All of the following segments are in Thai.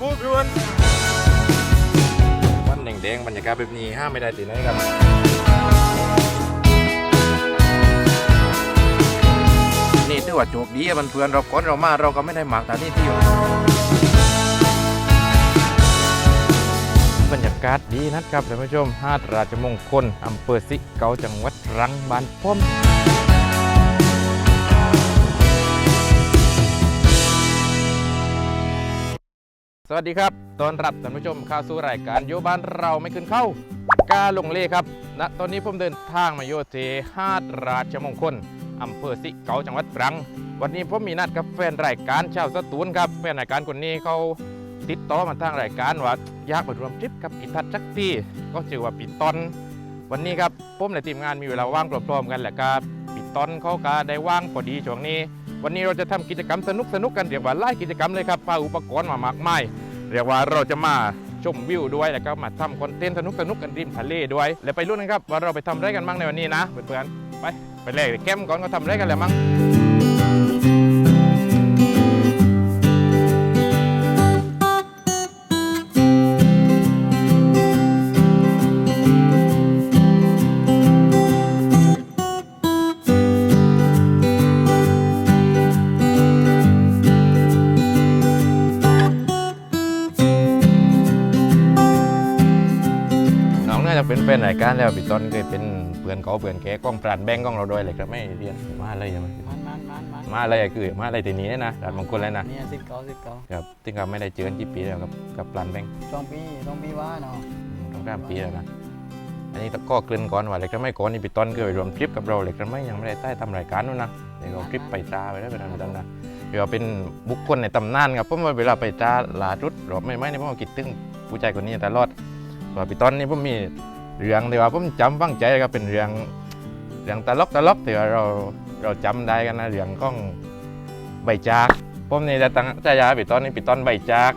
ปูดวนวันแดงๆบรรยากาศแบบนี้ห้ามไม่ได้ตีไหนครับนี่ถือว่าโชคดีอะมันเพื่อนเราก่อนเรามาเราก็ไม่ได้หมากแต่นี่ที่อยู่บรรยากาศดีนะครับท่านผู้ชมหาดราชมงคลอำเภอสิเกาจังหวัดรังบ้านพ้อม สวัสดีครับตอนรับท่านผู้ชมเข้าสู่รายการโยบ้านเราไม่ขึ้นเข้ากาลงเลครับณตอนนี้ผมเดินทางมาโยเทหาดราชมงคลอำเภอสิเกาจังหวัดตรัง วันนี้ผมมีนัดกับแฟนรายการชาวสตูลครับแฟนรายการคนนี้เขาติดต่อมาทางรายการว่าอยากไปรวมทริปกับพิทัศน์จักรีก็ชื่อว่าปีตอน วันนี้ครับผมและทีมงานมีเวลาว่างพร้อมๆกันแหละครับปีตอนเขาก็ได้ว่างพอดีช่วงนี้ วันนี้เราจะทำกิจกรรมสนุกสนุกกันเรียกว่าไล่กิจกรรมเลยครับพาอุปกรณ์มามากมายเรียกว่าเราจะมาชมวิวด้วยแล้วก็มาทำคอนเทนต์สนุกสนุกกันริมทะเลด้วย แล้วไปรุ่นกันครับว่าเราไปทำอะไรกันบ้างในวันนี้นะเพื่อนๆไปไปเลยแคมก่อนก็ทำอะไรกันแล้วมั้ง แฟนรายการแล้วพี่ต้นเคยเป็นเพื่อนเขาเพื่อนแกกล้องปราดแบงกล้องเราด้วยเลยครับไม่เรียนมาอะไรยังไงมันมันมันมันมาอะไรอะคือมาอะไรทีนี้นะร้านมงคลเลยนะเนี่ยสิบเก้าสิบเก้าครับซึ่งก็ไม่ได้เจอกันกี่ปีแล้วกับกับปราดแบงช่วงปีช่วงปีว่าเนาะต้องกล้ามปีแล้วนะอันนี้ก็เกริ่นก่อนว่าเล็กไม่ก่อนนี่พี่ต้นเคยรวมทริปกับเราเล็กไม่ยังไม่ได้ใต้ทำรายการนู้นนะเดี๋ยวเราทริปไปตราไปได้ไปทำกันนะเดี๋ยวเป็นบุคคลในตำนานครับเพราะว่าเวลาไปตราลาดุดรอบไม่ไม่เนี่ยผมก็คิดถึงผู้ชายคนนี้ตลอดว่าพี่ต้นนี่ผมมี เรื่องที่ว่าผมจำฟังใจครับเป็นเรื่องเรื่องตลกตลกที่ว่าเราเราจำได้กันนะเรื่องของใบจากผมนี่จะตั้งใจยาพี่ต้นนี่พี่ต้นใบจาก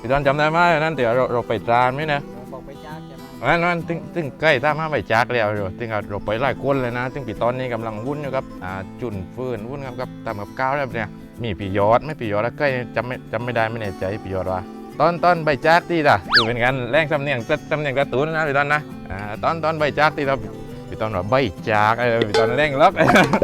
พี่ต้นจำได้ไหมนั่นที่ว่าเราเราไปตราไหมนะเราบอกไปจ้าใช่ไหมวันนั้นถึงถึงใกล้ท่ามาใบจากแล้วอยู่ถึงเอาเราไปหลายคนเลยนะถึงปีตอนนี้กำลังวุ่นอยู่ครับอ่าจุนฟืนวุ่นครับกับตามกับก้าวแล้วเนี่ยมีปียอดไม่ปียอดแล้วใกล้จำไม่จำไม่ได้ไม่แน่ใจปียอดว่า ตอนตอนใบจากที่ล่ะอยู่เป็นกันแรงสำเนียงสำเนียงกระตุ้นนะพี่ตอนนะอ่าตอนตอนใบจากที่เราพี่ตอนว่าใบจากเออพี่ตอนแรงล็อก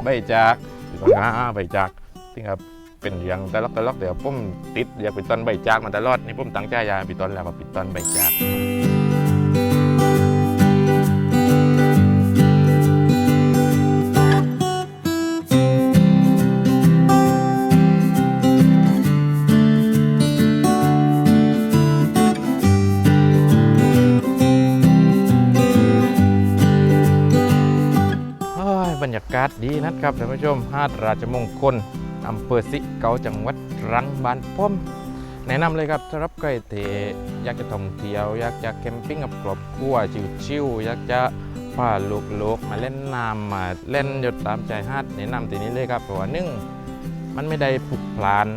ใบจากพี่ตอนอ่าใบจากที่ครับเป็นเรื่องตลกตลกเดี๋ยวผมติดอยากเป็นตอนใบจากมาตลอดนี่ผมตั้งใจยาพี่ตอนแล้วว่าพี่ตอนใบจากาศดีนะครับท่านผู้ชมหาดราชมงคลอำเภอสิเกาจังหวัดรังบ้านพ้อม แนะนำเลยครับสำหรับใครที่อยากจะท่องเที่ยว อยากจะแคมปิ้งกับครอบครัวชิวๆอยากจะพาลูกๆมาเล่นน้ำมาเล่นหยดตามใจหาดแนะนำที่นี้เลยครับเพราะว่านึ่งมันไม่ได้ผุกพลาน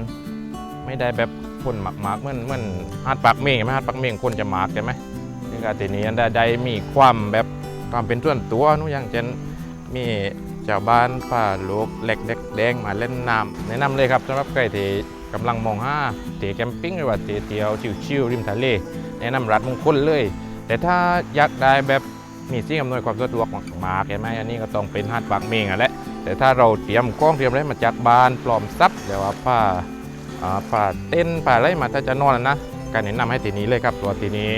ไม่ได้แบบคนหมากเหมือนเหมือนหาดปากเมงไหมหาดปากเมงคนจะหมากใช่ไหมนี่ก็ทีนี้ได้ได้มีความแบบความเป็นส่วนตัวนู้อย่างเช่นมี ชาวบ้านป่าลูกเล็กเด็กแดงมาเล่นน้ำแนะนำเลยครับสำหรับใครที่กำลังมองหาเที่ยวแคมปิ้งหรือว่าเที่ยวเที่ยวชิวๆริมทะเล แนะนำรัดมงคลเลย แต่ถ้าอยากได้แบบมีสิ่งอำนวยความสะดวกมากๆใช่ไหมอันนี้ก็ต้องเป็นหาดปากเมงอะแหละแต่ถ้าเราเตรียมกล้องเตรียมอะไรมาจากบ้านปลอมซับเดี๋ยวว่าผ้าผ้าเต้นผ้าอะไรมาถ้าจะนอนนะการแนะนำให้ทีนี้เลยครับตัวทีนี้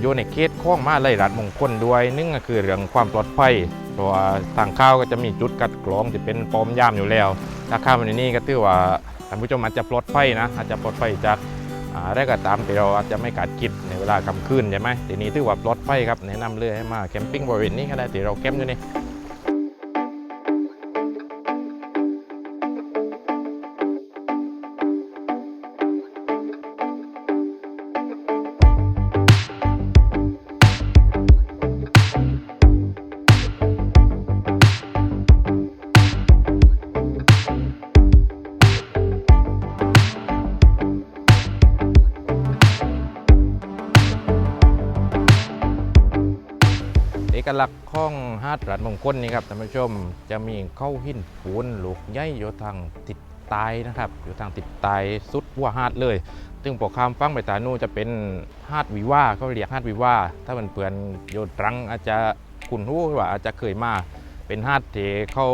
อยู่ในเขตข้องมาไล่รัดมงคลด้วยนึ่งก็คือเรื่องความปลอดภัย เพราะว่าทางเข้าก็จะมีจุดกัดกรองที่เป็นปอมย่ามอยู่แล้วถ้าข้ามาในนี้ก็ถือว่าท่านผู้ชมอาจจะปลอดภัยนะอาจจะปลอดภัยจากอ่าได้ก็ตามที่เราอาจจะไม่กัดคิดในเวลากลางคืนใช่ไหมทีนี้ถือว่าปลอดภัยครับแนะนำเลยให้มาแคมปิ้งบริเวณนี้ก็ได้ที่เราแคมป์อยู่นี่ อกลักษณ์ของหาดรัดมงคลนี่ครับท่านผู้ชมจะมีเข้าหินปูนลูกใหญ่อยู่ทางทิศขใต้นะครับ อยู่ทางติดใต้สุดหัวหาดเลย ซึ่งปกคามฟังไปตานู่จะเป็นหาดวิว่าเขาเรียกหาดวิว่าถ้ามันเปื่อนโยตรังอาจจะคุณรู้ว่าอาจจะเคยมาเป็นหาดที่เขา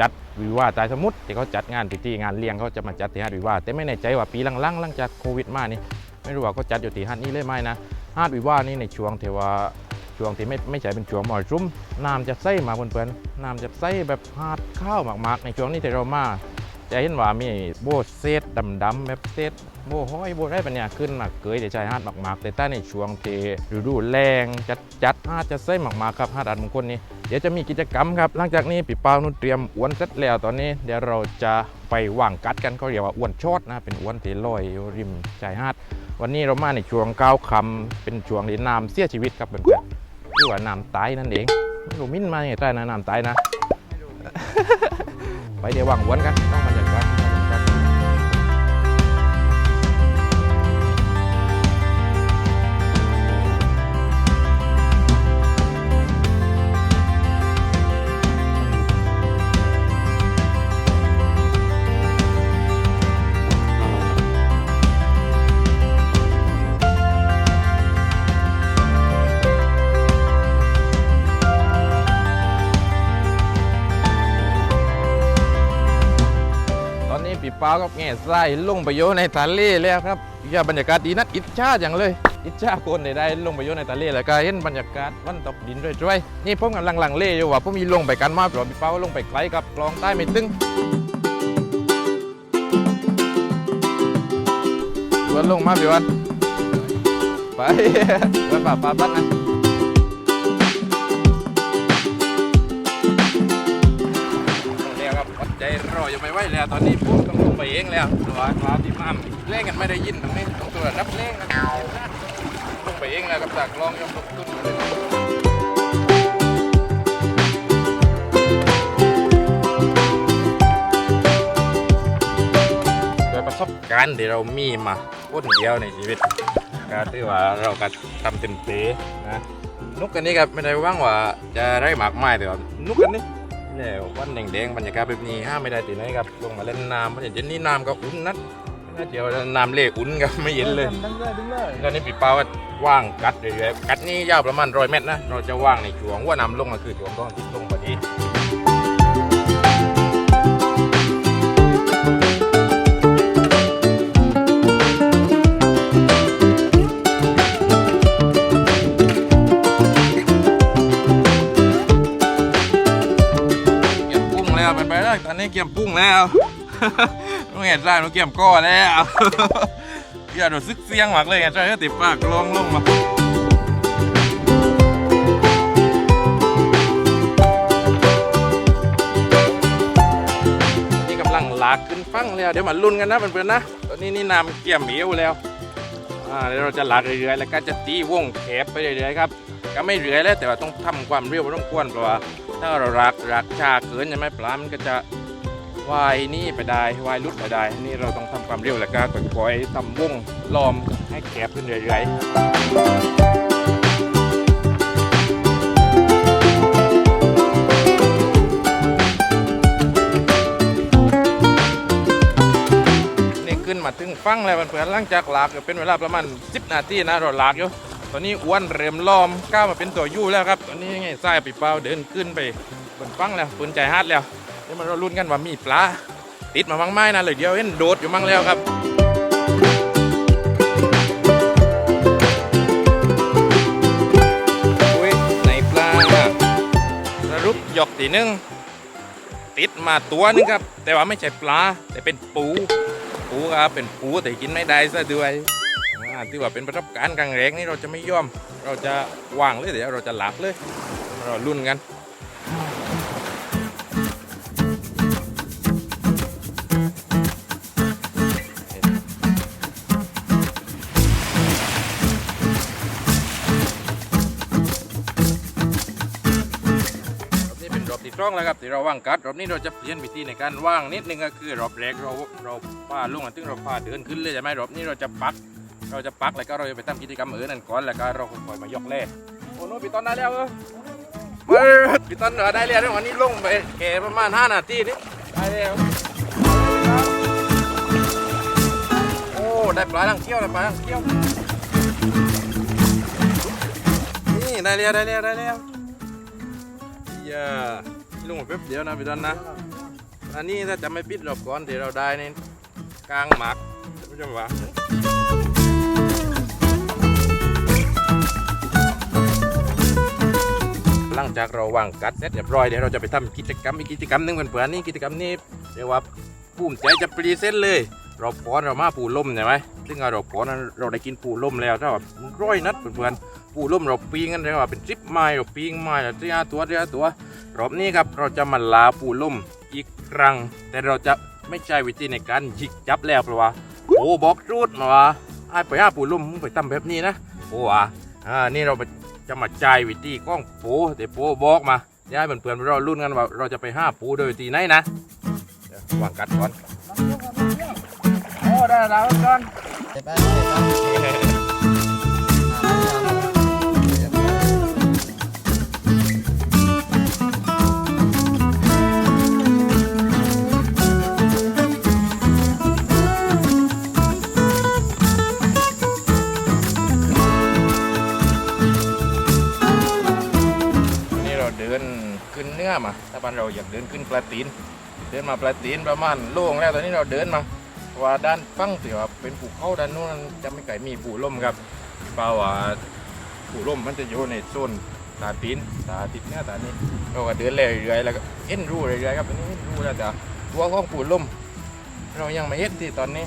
จัดวิว่าใต้สมุทรที่เขาจัดงานพิธีงานเลี้ยงเขาจะมาจัดที่หาดวิว่าแต่ไม่แน่ใจว่าปีหลังๆหลังจากโควิดมานี่ไม่รู้ว่าเขาจัดอยู่ที่หาดนี้เลยไหมนะหาดวิว่านี่ในช่วงเทว่า ช่วงที่ไม่ไม่ใช่เป็นช่วงมรสุมน้ำจะใสมากเพื่อนๆน้ำจะใสแบบหาดข้าวมากๆ ในช่วงนี้ที่เรามาจะเห็นว่ามีโบเซตดำๆแบบเซตโบห้อยโบได้ปัญญาขึ้นมาเกยแต่ชายหาดมากๆ แต่ใต้ในช่วงที่ฤดูแรงจัดจัดหาดจะใส่มากๆครับหาดอันมงคลนี้เดี๋ยวจะมีกิจกรรมครับ หลังจากนี้ปีเปานุ่นเตรียมอ้วนเสร็จแล้วตอนนี้ เดี๋ยวเราจะไปว่างกัดกันเขาเรียกว่าอ้วนชดนะเป็นอ้วนที่ลอยริมชายหาดวันนี้เรามาในช่วงก้าวคำเป็นช่วงที่น้ำเสียชีวิตครับเพื่อน ๆที่ว่าน้ำตายนั่นเองไม่รู้มิ้นมาอย่างไรนะน้ำตายนะ ไปเดี๋ยววังวนกันต้องมาจากกัน ตอนนี้ปีเปากับแง่ไส้ลงไปโยในทะเลแล้วครับอย่าบรรยากาศดีนัดอิจฉาอย่างเลย อิจฉาคนได้ได้ลงไปโยในทะเลแล้วก็เห็นบรรยากาศวันตกดินด้วยๆนี่ผมกำลังลังเลอยู่ว่าผมมีลงไปกันมาเพราะปีเปาลงไปไกลกับกลองใต้ไม่ตึงวันลงมาพี่วันไปวันป่าป่าบ้านนะเรียกครับวัดใจรอยังไม่ไหวแล้วตอนนี้ ไปเองแล้วตัวกลาที่มั่มเล่นกันไม่ได้ยินตรงนี้ต้องตัวรับเล่นกันลงไปเองแล้วกับจากลองยอมลงขึ้นมาเลยโดยประสบการณ์ที่เรามีมาคนเดียวในชีวิตก็ที่ว่าเราก็ทำเต็มเตนะนุกกันนี้ครับไม่ได้ว่างว่าจะได้หมากไม้แต่ว่านุกกันนี่ แล้ววันแดงๆบรรยากาศแบบนี้ห้ามไม่ได้ตีไหนครับลงมาเล่นน้ำเพราะอย่างเช่นนี่น้ำก็อุ่นนัดน่าเดียวน้ำเละอุ่นครับไม่เย็นเลยดึงเลยดึงเลยตอนนี้ปีเป้าก็ว่างกัดเรื่อยๆกัดนี่ยาวประมาณร้อยเมตรนะเราจะว่างในช่วงว่าน้ำลงก็คือช่วงตอนที่ลงพอดี แล้วต้องเห็นได้ต้องเกี่ยมก้อแล้วอย่าโดนซึกเสียงหมากเลยไงใช่ติดปากลงลงมานี่กำลังลากขึ้นฟังแล้วเดี๋ยวมาลุ้นกันนะเพื่อนๆนะตอนนี้นี่น้ำเกี่ยมเหวแล้วอ่าเดี๋ยวเราจะลากเรื่อยๆแล้วก็จะตีวงแคบไปเรื่อยๆครับก็ไม่เรื่อยแล้วแต่ว่าต้องทำความเร็วต้องควรเพราะว่าถ้าเราลากลากชาเกินใช่ไหมปลามันก็จะ ว่ายนี่ไปได้ว่ายลุดไปได้ นี่เราต้องทำความเร็วแล้วก็ค่อยๆทำวงล้อมให้แคบขึ้นเรื่อยๆนี่ขึ้นมาถึงฟังแล้วเพื่อนๆหลังจากลากเป็นเวลาประมาณ 10 นาทีนะเราลากอยู่ ตอนนี้อ้วนเริ่มล้อมก้าวมาเป็นตัวยู่แล้วครับ ตอนนี้ไงไส้ปีเป้าเดินขึ้นไปบนฟังแล้วปืนใจฮาดแล้ว ดี๋ยวมาเราลุ้นกันว่ามีปลาติดมาบ้างไหมนะเลยเดียวเห็นโดดอยู่มั่งแล้วครับอุ้ยในปลาสรุปหยอกตีนึงติดมาตัวนึงครับ แต่ว่าไม่ใช่ปลาแต่เป็นปู ปูครับเป็นปูแต่กินไม่ได้ซะด้วยอ่าที่ว่าเป็นประสบการณ์ครั้งแรกนี่เราจะไม่ยอม เราจะวางเลยเดี๋ยวเราจะหลับเลย เราลุ้นกัน นี้เป็นรอบที่สองแล้วครับที่เราว่างกัดรอบนี้เราจะเปลี่ยนวิธีในการว่างนิดนึงก็คือรอบแรกเราเราพาลุงอะถึงเราพาเดินขึ้นเลยใช่ไหมรอบนี้เราจะปัก เราจะปักแล้วก็เราจะไปทำกิจกรรมอื่นนั่นก่อนแล้วก็เราค่อยๆมายกแร่โอ้โหพี่ต้นได้แล้วเออเฮ้ยพี่ต้นเออได้แล้ววันนี้ลงไปแค่ประมาณ5นาทีนี่ได้แล้วโอ้ได้ปลาลังเกี้ยวได้ปลาลังเกี้ยวนี่ได้แล้วได้แล้วได้แล้วอย่า ลงมาแป๊บเดียวนะพี่ดอนนะ อันนี้ถ้าจะไม่ปิดรอบก่อนที่เราได้ในกลางหมักท่านผู้ชมว่าหลังจากเราวางกัดเสร็จเรียบร้อยเดี๋ยวเราจะไปทำกิจกรรมอีกกิจกรรมหนึ่งเพื่อนๆนี่กิจกรรมนี้เรียกว่าภูมิใจจะพรีเซนต์เลยเราป้อนเรามาปูล่มใช่ไหมซึ่งเราป้อนนั้นเราได้กินปูล่มแล้วถ้าแบบร้อยนัดเพื่อนๆ ปูล่มเราปีงกันเรียกว่าเป็นทริปไม้เราปีงไม้ละที่ห้าตัวที่ห้าตัวรอบนี้ครับเราจะมาลาปูล่มอีกครั้ง แต่เราจะไม่ใช้วิธีในการหยิกจับแล้วเพราะว่าโอ้บอกรูดมาว่าไอ้ไปหาปูล่มมึงไปทำแบบนี้นะโอ้ว่ะอ่านี่เราจะมาจ่ายวิธีก้องปูแต่ปูบอกมาย้ายเพื่อนๆเราลุ้นกันว่าเราจะไปห้าปูโดยวิธีไหนนะววางกัดก่อนโอ้ได้แล้วก่อน ดินขึ้นเนื้อมาถ้าบ้านเราอยากเดินขึ้นปลาตีน เดินมาปลาตีนประมาณโล่งแล้วตอนนี้เราเดินมาว่าด้านฟังถือว่าเป็นภูเขาด้านนู้นจะไม่ไกลมีภูล่มครับเพราะว่าภูล่มมันจะอยู่ในโซนตาตีนตาติดเนื้อตานี้เราก็เดินเรื่อยๆแล้วก็เอ็นรู้เรื่อยๆครับอันนี้เอ็นรู้แล้วแต่ตัวของภูล่มเรายังไม่เอ็ดที่ตอนนี้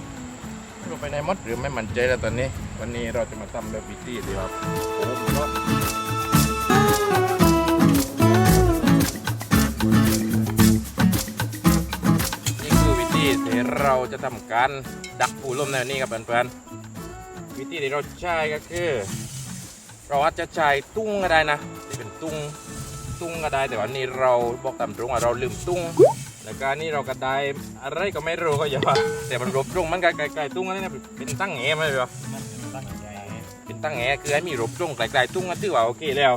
เราไปในมดหรือไม่มั่นใจแล้วตอนนี้ วันนี้เราจะมาทำแบบวิธีดีครับโอ้โห เราจะทำการดักปูลมในวันนี้ครับเพื่อนๆวิธีที่เราใช้ก็คือ เราอาจจะใช้ตุ้งก็ได้นะที่เป็นตุ้งตุ้งก็ได้แต่วันนี้เราบอกตามตรงว่าเราลืมตุ้งแล้วก็นี่เราก็ได้อะไรก็ไม่รู้ก็อย่าแต่มันรบตรงมันไกลๆตุ้งอันนี้นะเป็นตั้งแงไหมพี่วะเป็นตั้งแงคือให้มีรบตรงไกลๆตุ้งก็ถือว่าโอเคแล้ว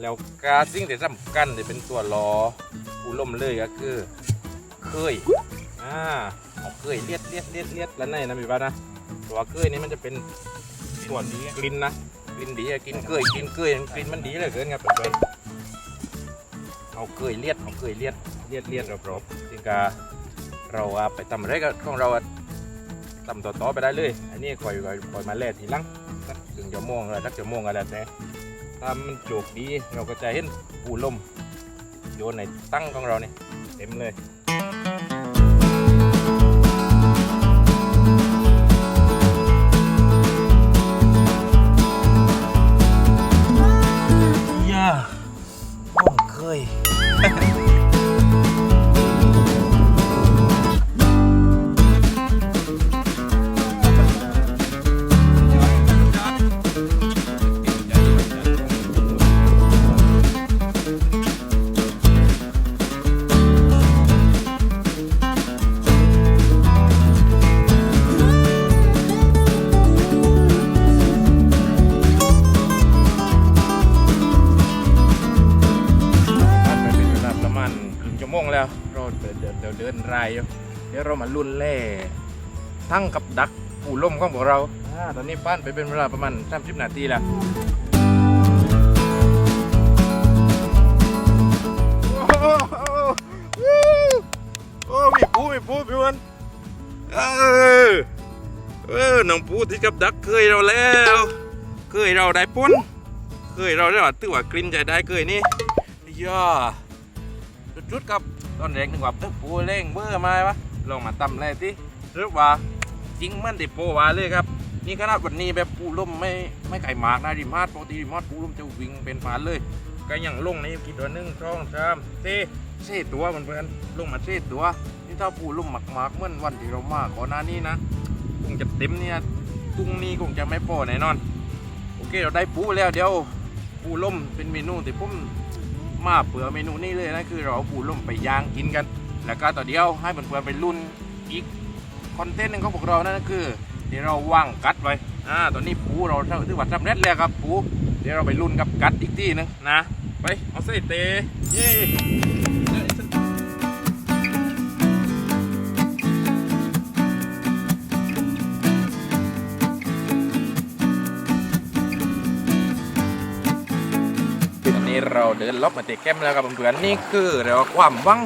แล้วกาสิ่งที่สำคัญที่เป็นตัวล้อปูลมเลยก็คือเคย อ่าเอาเคยเลียดเลียดเลียดเลียดแล้วในนะพี่บ้านนะตัวเคยนี่มันจะเป็นส่วนดีกลิ่นนะกลิ่นดีอะกินเคยกินเคยกลิ่นมันดีเหลยเกินครับเพื่อนเอาเคยเลียดเอาเคยเลียดเลียดเลียดรอบๆซึ่งกาเราอะไปทำอะไรก็ของเราอะทำต่อๆไปได้เลย อันนี้คอยคอยคอยมาแล่ทีหลังสักถึงชั่วโมงอะไรสักชั่วโมงอะไรแต่ถ้ามันโจกดีเราก็จะเห็นปูลมโยนในตั้งของเราเนี่ยเต็มเลย ห้องเคย ลุ้นเล่ทั้งกับดักปูล่มของพวกเราอ่าตอนนี้ผ่านไปเป็นเวลาประมาณ30นาทีแล้วโอ้โหโอ้มีปูมีปูพี่วันเออเออน้องปูที่กับดักเคยเราแล้ว เคยเราได้ปุ้นเคยเราได้ว่าตื้อว่ากลิ่นใจได้เคยนี่ย่าจุดๆครับตอนแรกนึกว่าเอ้ยปูเร่งเบอร์มาปะ ลองมาตำเลยสิหรือว่าจริงมันติโปว่าเลยครับ นี่ขนาดวันนี้แบบปูล่มไม่ไม่ไก่หมากนะดิมาดปกติดิมาดปูล่มจะวิ่งเป็นฝานเลยก็ยังลงในกี่ตัวหนึ่งสองสามสี่สี่ตัวมันเพื่อนลงมาสี่ตัวนี่ถ้าปูล่มหมากเหมื่อนวันที่เรามาก่อนหน้านี้นะคงจะเต็มเนี่ยตุ้งนี้คงจะไม่พอแน่นอน โอเคเราได้ปูแล้วเดี๋ยวปูล่มเป็นเมนูที่ผมมาเผื่อเมนูนี้เลยนะคือเราเอาปูล่มไปย่างกินกัน แล้วก็ต่อเดียวให้เพื่อนๆไปรุ่นอีกคอนเทนต์หนึ่งของพวกเรานั่นก็คือที่เราว่างกัดไว้อ่าตอนนี้ปูเราถือว่าทำเน็ตแล้วครับปูเดี๋ยวเราไปรุ่นกับกัดอีกที่นึงนะไปเอาเสตเตเย้เราเดินลบมาเตะแก้มแล้วครับเพื่อนๆนี่คือเรียกว่าความวัง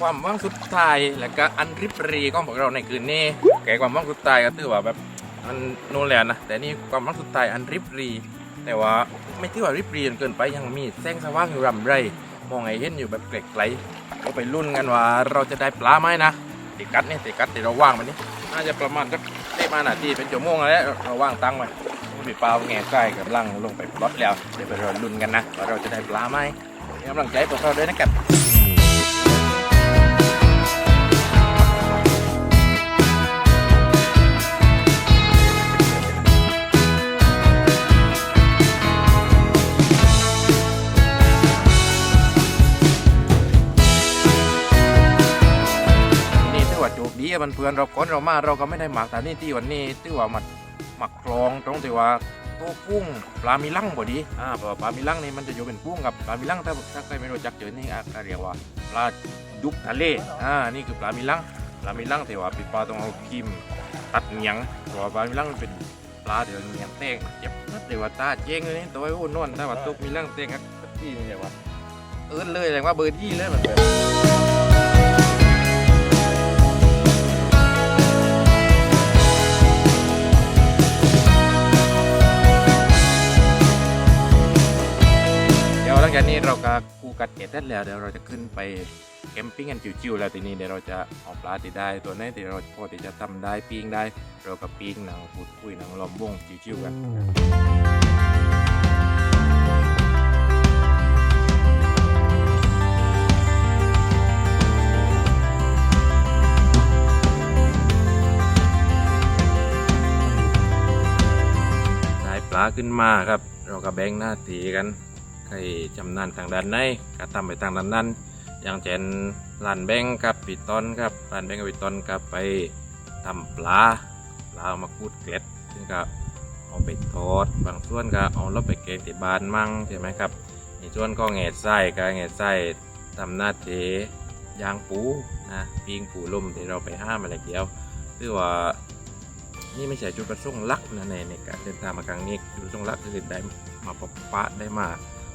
ความหวังสุดท้ายแล้วก็อันริบรีของพวกเราในคืนนี้แกความหวังสุดท้ายก็ถือว่าแบบมันนู่นและนะแต่นี่ความหวังสุดท้ายอันริบรี แต่ว่าไม่ที่ว่าริบรีจนเกินไปยังมีแสงสว่างอยู่รำไรมองไงเห็นอยู่แบบไกลๆก็ไปลุ้นกันว่าเราจะได้ปลาไหมนะติกัดนี่ติกัดที่เราว่างมันนี่น่าจะประมาณสักได้มาหนาทีเป็นชั่วโมงแล้วเราว่างตั้งไว้พี่ปลาแง่ใกล้กับลังลงไปปลดแล้วเดี๋ยวไปรอลุ้นกันนะว่าเราจะได้ปลาไหมกำลังใจพวกเราด้วยนะครับ มันเพื่อนเราก่อนเรามาเราก็ไม่ได้หมักแต่นี่ที่วันนี้ถือว่ามันหมักคลองตรงที่ว่าตัวกุ้งปลามีลังพอดีอ่าปลามีลังนี่มันจะอยู่เป็นกุ้งกับปลามีลังถ้าถ้าใครไม่รู้จักเจอนี่อะเรียกว่าปลาดุกทะเลอ่านี่คือปลามีลังปลามีลังแต่ว่าปีปลาต้องเอาครีมตัดเหนียงเพราะว่าปลามีลังมันเป็นปลาเดี๋ยวเหนียงเต้งเจ็บนัดเดี๋ยวว่าตาเจ๊งเลยนี่ตัวไอ้โอ้นวลถ้าว่าตุกมีลังเต้งก็ที่นี่เรียกว่าเอิ้นเลยแรงว่าเบอร์ยี่เลยมันเป็น จากนี้เราก็กูกัดเอ็ดได้แล้วเดี๋ยวเราจะขึ้นไปแคมปิ้งกันจิวๆแล้วทีนี้เดี๋ยวเราจะเอาปลาที่ได้ตัวไหนที่เราพอที่จะทำได้ปิ้งได้ เราก็ปิ้งหนังพูดคุยหนังล้อมวงจิวๆกันได้ปลาขึ้นมาครับ เราก็แบ่งหน้าที่กัน ใครจำนานทางด้านไหนก็ทำไปทางด้านนั้น อย่างเช่นลานแบงกับปีตอนครับลานแบงกับปีตอนก็ไปทำปลาปลาเอามาคูดเกล็ดซึ่งก็เอาไปทอดบางส่วนก็เอาเราไปแกงที่บ้านมั่งใช่ไหมครับในส่วนก็แง่ไส้ก็แง่ไส้ทำหน้าที่ย่างปูนะปิงปูลมที่เราไปห้ามอะไรเดียวคือว่านี่ไม่ใช่จุดประสงค์หลักนะในในการเดินทางมาครั้งนี้จุดประสงค์หลักคือได้มาพบปะได้มา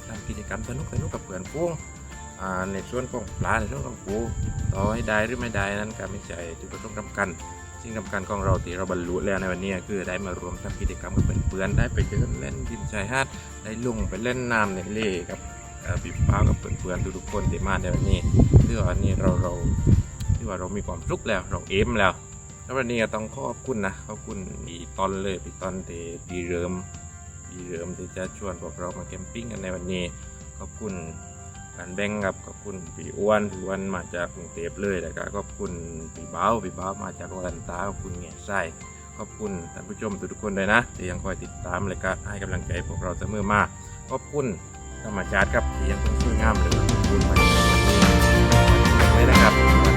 ทำกิจกรรมสนุกสนุกกับเพื่อนพ้องอ่าในส่วนของปลาในส่วนของปูต่อให้ได้หรือไม่ได้นั้นก็ไม่ใช่จุดประสงค์สำคัญสิ่งสำคัญของเราที่เราบรรลุแล้วในวันนี้คือได้มารวมทำกิจกรรมกับเพื่อนๆได้ไปเดินเล่นดินชายหาดได้ลงไปเล่นน้ำในเล่กับเอ่อปีฟ้ากับเพื่อนๆทุกๆคนที่มาในวันนี้คือว่าวันนี้เราเราที่ว่าเรามีความสุขแล้วเราเอมแล้วแล้ววันนี้ต้องขอบคุณนะขอบคุณปีตอนเลยปีตอนที่ปีเริ่ม ปีเริ่มที่จะชวนพวกเรามาแคมปิ้งกันในวันนี้ ขอบคุณการแบ่งครับขอบคุณพี่อ้วนพี่อ้วนมาจากกรุงเทพเลยแล้วก็ขอบคุณพี่เบ้าพี่เบ้ามาจากวาลันตาขอบคุณเงี้ยไส้ขอบคุณท่านผู้ชมทุกคนเลยนะที่ยังคอยติดตามและก็ให้กำลังใจพวกเราเสมอมาขอบคุณธรรมชาติครับที่ยังคงสวยงามเลยขอบคุณมาเลยนะครับ